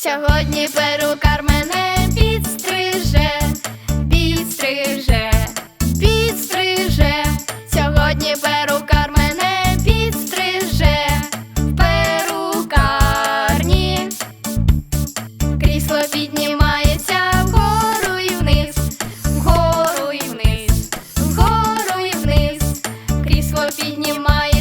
Сьогодні перукар мене підстриже, підстриже, підстриже. Сьогодні перукар мене підстриже, в перукарні. Крісло піднімається вгору і вниз, вгору і вниз, вгору і вниз. Крісло піднімається.